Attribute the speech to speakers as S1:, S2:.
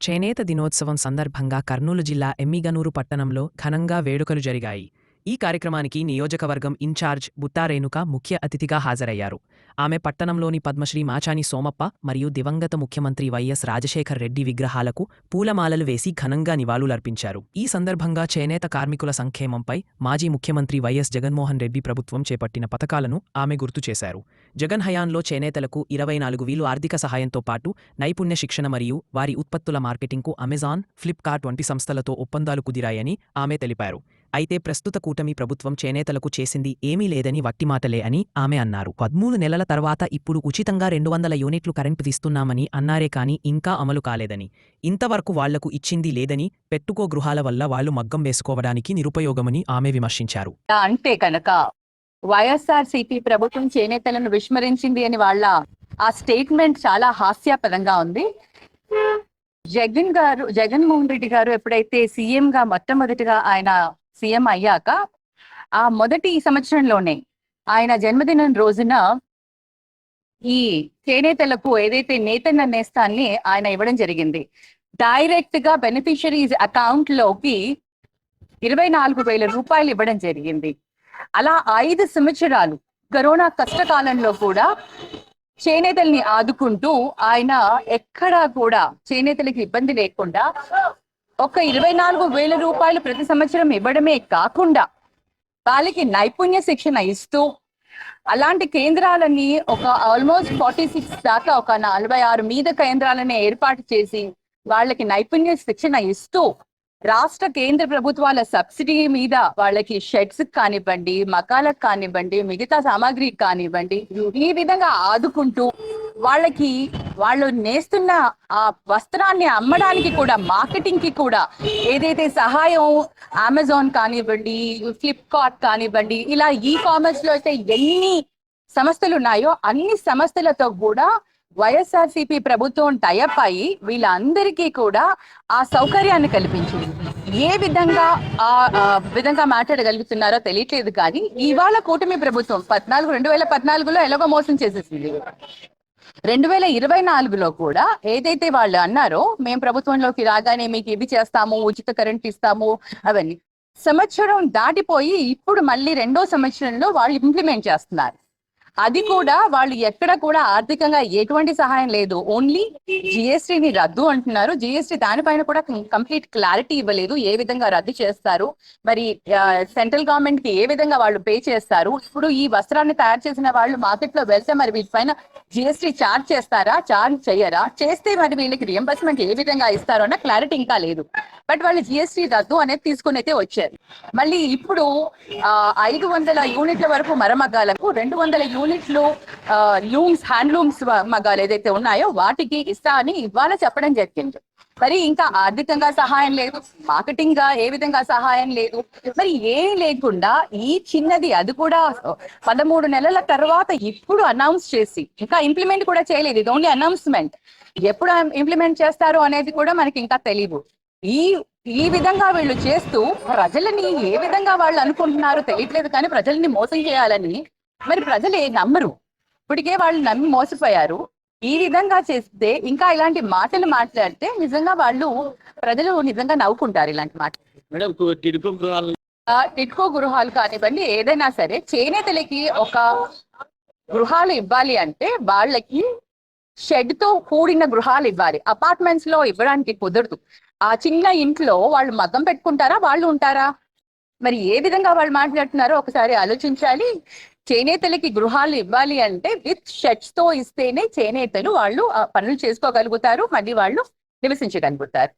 S1: చేనేత దినోత్సవం సందర్భంగా కర్నూలు జిల్లా ఎమ్మిగనూరు పట్టణంలో ఘనంగా వేడుకలు జరిగాయి. ఈ కార్యక్రమానికి నియోజకవర్గం ఇన్ఛార్జ్ బుత్తారేణుక ముఖ్య అతిథిగా హాజరయ్యారు. ఆమె పట్టణంలోని పద్మశ్రీ మాచాని సోమప్ప మరియు దివంగత ముఖ్యమంత్రి వైఎస్ రాజశేఖర్ రెడ్డి విగ్రహాలకు పూలమాలలు వేసి ఘనంగా నివాళులర్పించారు. ఈ సందర్భంగా చేనేత కార్మికుల సంక్షేమంపై మాజీ ముఖ్యమంత్రి వైఎస్ జగన్మోహన్ రెడ్డి ప్రభుత్వం చేపట్టిన పథకాలను ఆమె గుర్తు చేశారు. జగన్ హయాంలో చేనేతలకు ఇరవై నాలుగు వీలు ఆర్థిక సహాయంతో పాటు నైపుణ్య శిక్షణ మరియు వారి ఉత్పత్తుల మార్కెటింగ్కు అమెజాన్ ఫ్లిప్కార్ట్ వంటి సంస్థలతో ఒప్పందాలు కుదిరాయని ఆమె తెలిపారు. అయితే ప్రస్తుత కూటమి ప్రభుత్వం చేనేతలకు చేసింది ఏమీ లేదని వట్టిమాటలే అని ఆమె అన్నారు. పద్మూడు నెలల తర్వాత ఇప్పుడు ఉచితంగా రెండు వందల యూనిట్లు కరెంటు తీస్తున్నామని అన్నారే కాని ఇంకా అమలు కాలేదని. ఇంతవరకు వాళ్ళకు ఇచ్చింది లేదని పెట్టుకో గృహాల వల్ల వాళ్ళు మగ్గం వేసుకోవడానికి నిరుపయోగమని ఆమె విమర్శించారు.
S2: అంటే కనుక వైఎస్ఆర్సీపీ ప్రభుత్వం చేనేతలను విస్మరించింది అని వాళ్ళ ఆ స్టేట్మెంట్ చాలా హాస్యాస్పదంగా ఉంది. జగన్ గారు జగన్మోహన్ రెడ్డి గారు ఎప్పుడైతే సీఎం గా మొట్టమొదటిగా ఆయన సీఎం అయ్యాక ఆ మొదటి సంవత్సరంలోనే ఆయన జన్మదినం రోజున ఈ చేనేతలకు ఏదైతే నేతన్న నేస్తాన్ని ఆయన ఇవ్వడం జరిగింది. డైరెక్ట్గా బెనిఫిషరీస్ అకౌంట్లోకి ఇరవై నాలుగు వేల రూపాయలు ఇవ్వడం జరిగింది. అలా ఐదు సంవత్సరాలు కరోనా కష్టకాలంలో కూడా చేనేతల్ని ఆదుకుంటూ ఆయన ఎక్కడా కూడా చేనేతలకి ఇబ్బంది లేకుండా ఒక ఇరవై నాలుగు వేల రూపాయలు ప్రతి సంవత్సరం ఇవ్వడమే కాకుండా వాళ్ళకి నైపుణ్య శిక్షణ ఇస్తూ అలాంటి కేంద్రాలని ఒక ఆల్మోస్ట్ ఫార్టీ సిక్స్ దాకా ఒక నలభై ఆరు మీద కేంద్రాలని ఏర్పాటు చేసి వాళ్ళకి నైపుణ్య శిక్షణ ఇస్తూ రాష్ట్ర కేంద్ర ప్రభుత్వాల సబ్సిడీ మీద వాళ్ళకి షెడ్స్ కానివ్వండి మకాలకు కానివ్వండి మిగతా సామాగ్రికి కానివ్వండి ఈ విధంగా ఆదుకుంటూ వాళ్ళకి వాళ్ళు నేస్తున్న ఆ వస్త్రాన్ని అమ్మడానికి కూడా మార్కెటింగ్కి కూడా ఏదైతే సహాయం అమెజాన్ కానివ్వండి ఫ్లిప్కార్ట్ కానివ్వండి ఇలా ఈ కామర్స్లో అయితే ఎన్ని సంస్థలు ఉన్నాయో అన్ని సంస్థలతో కూడా వైఎస్ఆర్సిపి ప్రభుత్వం టైప్ అయ్యి వీళ్ళందరికీ కూడా ఆ సౌకర్యాన్ని కల్పించింది. ఏ విధంగా ఆ విధంగా మాట్లాడగలుగుతున్నారో తెలియట్లేదు కానీ ఇవాళ కూటమి ప్రభుత్వం పద్నాలుగు రెండు వేల పద్నాలుగులో ఎలాగో మోసం చేసేసింది. రెండు వేల ఇరవై నాలుగులో కూడా ఏదైతే వాళ్ళు అన్నారో మేము ప్రభుత్వంలోకి రాగానే మీకు ఇవి చేస్తాము? ఉచిత కరెంట్ ఇస్తాము? అవన్నీ. సంవత్సరం దాటిపోయి ఇప్పుడు మళ్ళీ రెండో సంవత్సరంలో వాళ్ళు ఇంప్లిమెంట్ చేస్తున్నారు. అది కూడా వాళ్ళు ఎక్కడ కూడా ఆర్థికంగా ఎటువంటి సహాయం లేదు. ఓన్లీ జిఎస్టీని రద్దు అంటున్నారు. జిఎస్టీ దానిపైన కూడా కంప్లీట్ క్లారిటీ ఇవ్వలేదు. ఏ విధంగా రద్దు చేస్తారు? మరి సెంట్రల్ గవర్నమెంట్కి ఏ విధంగా వాళ్ళు పే చేస్తారు? ఇప్పుడు ఈ వస్త్రాన్ని తయారు చేసిన వాళ్ళు మార్కెట్లో వెళ్తే మరి వీటిపైన జిఎస్టీ చార్జ్ చేస్తారా? చార్జ్ చేయరా చేస్తే మరి వీళ్ళకి రియంబర్స్మెంట్ ఏ విధంగా ఇస్తారు అన్న క్లారిటీ ఇంకా లేదు. బట్ వాళ్ళు జిఎస్టీ రద్దు అనేది తీసుకుని అయితే వచ్చారు. మళ్ళీ ఇప్పుడు ఆ, ఐదు వందల యూనిట్ల వరకు మరమగ్గాలకు రెండు వందల యూనిట్లు లూమ్స్ హ్యాండ్లూమ్స్ మగాలు ఏదైతే ఉన్నాయో వాటికి ఇస్తా అని ఇవాళ చెప్పడం జరిగింది. మరి ఇంకా ఆర్థికంగా సహాయం లేదు మార్కెటింగ్గా ఏ విధంగా సహాయం లేదు. మరి ఏం లేకుండా ఈ చిన్నది అది కూడా పదమూడు నెలల తర్వాత ఇప్పుడు అనౌన్స్ చేసి ఇంకా ఇంప్లిమెంట్ కూడా చేయలేదు. ఇది ఓన్లీ అనౌన్స్మెంట్. ఎప్పుడు ఇంప్లిమెంట్ చేస్తారు అనేది కూడా మనకి ఇంకా తెలియదు ఈ ఈ విధంగా వీళ్ళు చేస్తూ ప్రజలని ఏ విధంగా వాళ్ళు అనుకుంటున్నారో తెలియట్లేదు కానీ ప్రజల్ని మోసం చేయాలని మరి ప్రజలు నమ్మరు. ఇప్పటికే వాళ్ళు నమ్మి మోసపోయారు. ఈ విధంగా చేస్తే ఇంకా ఇలాంటి మాటలు మాట్లాడితే నిజంగా వాళ్ళు ప్రజలు నిజంగా నవ్వుకుంటారు ఇలాంటి మాటలు.
S3: టిడ్కో గృహాలు
S2: కానివ్వండి ఏదైనా సరే చేనేతలకి ఒక గృహాలు ఇవ్వాలి అంటే వాళ్ళకి షెడ్తో కూడిన గృహాలు ఇవ్వాలి. అపార్ట్మెంట్స్లో ఇవ్వడానికి కుదరదు. ఆ చిన్న ఇంట్లో వాళ్ళు మగ్గం పెట్టుకుంటారా? వాళ్ళు ఉంటారా? మరి ఏ విధంగా వాళ్ళు మాట్లాడుతున్నారో ఒకసారి ఆలోచించాలి. చేనేతలకి గృహాలు ఇవ్వాలి అంటే విత్ షెడ్స్తో ఇస్తేనే చేనేతలు వాళ్ళు పనులు చేసుకోగలుగుతారు మళ్ళీ వాళ్ళు నివసించగలుగుతారు.